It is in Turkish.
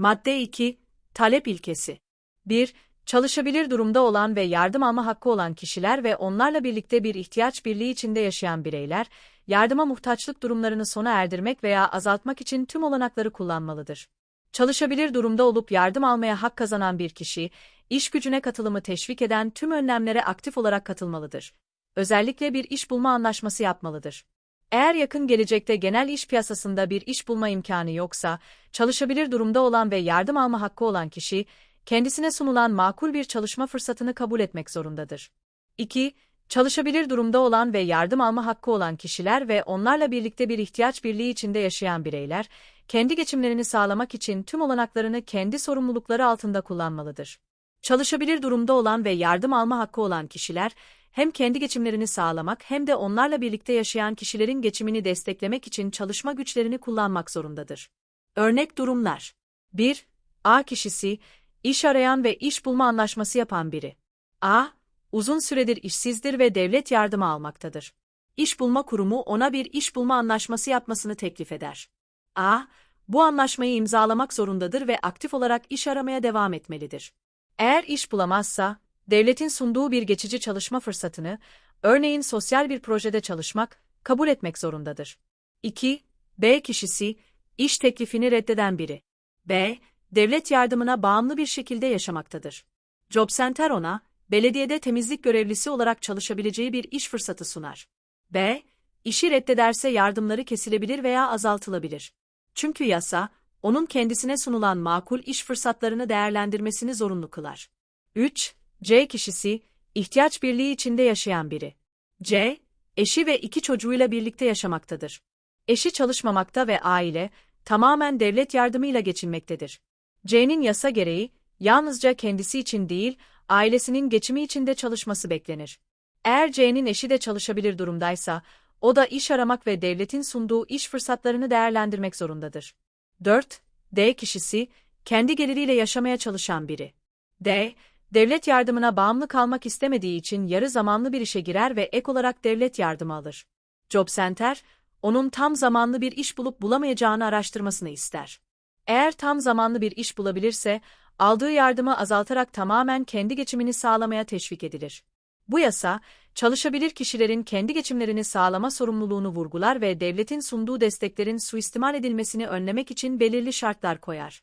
Madde 2. Talep ilkesi. 1. Çalışabilir durumda olan ve yardım alma hakkı olan kişiler ve onlarla birlikte bir ihtiyaç birliği içinde yaşayan bireyler, yardıma muhtaçlık durumlarını sona erdirmek veya azaltmak için tüm olanakları kullanmalıdır. Çalışabilir durumda olup yardım almaya hak kazanan bir kişi, iş gücüne katılımı teşvik eden tüm önlemlere aktif olarak katılmalıdır. Özellikle bir iş bulma anlaşması yapmalıdır. Eğer yakın gelecekte genel iş piyasasında bir iş bulma imkanı yoksa, çalışabilir durumda olan ve yardım alma hakkı olan kişi, kendisine sunulan makul bir çalışma fırsatını kabul etmek zorundadır. 2. Çalışabilir durumda olan ve yardım alma hakkı olan kişiler ve onlarla birlikte bir ihtiyaç birliği içinde yaşayan bireyler, kendi geçimlerini sağlamak için tüm olanaklarını kendi sorumlulukları altında kullanmalıdır. Çalışabilir durumda olan ve yardım alma hakkı olan kişiler, hem kendi geçimlerini sağlamak hem de onlarla birlikte yaşayan kişilerin geçimini desteklemek için çalışma güçlerini kullanmak zorundadır. Örnek durumlar 1. A kişisi, iş arayan ve iş bulma anlaşması yapan biri. A. Uzun süredir işsizdir ve devlet yardımı almaktadır. İş bulma kurumu ona bir iş bulma anlaşması yapmasını teklif eder. A. Bu anlaşmayı imzalamak zorundadır ve aktif olarak iş aramaya devam etmelidir. Eğer iş bulamazsa, devletin sunduğu bir geçici çalışma fırsatını, örneğin sosyal bir projede çalışmak, kabul etmek zorundadır. 2. B kişisi, iş teklifini reddeden biri. B. Devlet yardımına bağımlı bir şekilde yaşamaktadır. Job Center ona, belediyede temizlik görevlisi olarak çalışabileceği bir iş fırsatı sunar. B. İşi reddederse yardımları kesilebilir veya azaltılabilir. Çünkü yasa, onun kendisine sunulan makul iş fırsatlarını değerlendirmesini zorunlu kılar. 3. C kişisi, ihtiyaç birliği içinde yaşayan biri. C, eşi ve iki çocuğuyla birlikte yaşamaktadır. Eşi çalışmamakta ve aile, tamamen devlet yardımıyla geçinmektedir. C'nin yasa gereği, yalnızca kendisi için değil, ailesinin geçimi için de çalışması beklenir. Eğer C'nin eşi de çalışabilir durumdaysa, o da iş aramak ve devletin sunduğu iş fırsatlarını değerlendirmek zorundadır. 4. D kişisi, kendi geliriyle yaşamaya çalışan biri. D, devlet yardımına bağımlı kalmak istemediği için yarı zamanlı bir işe girer ve ek olarak devlet yardımı alır. Job Center, onun tam zamanlı bir iş bulup bulamayacağını araştırmasını ister. Eğer tam zamanlı bir iş bulabilirse, aldığı yardımı azaltarak tamamen kendi geçimini sağlamaya teşvik edilir. Bu yasa, çalışabilir kişilerin kendi geçimlerini sağlama sorumluluğunu vurgular ve devletin sunduğu desteklerin suistimal edilmesini önlemek için belirli şartlar koyar.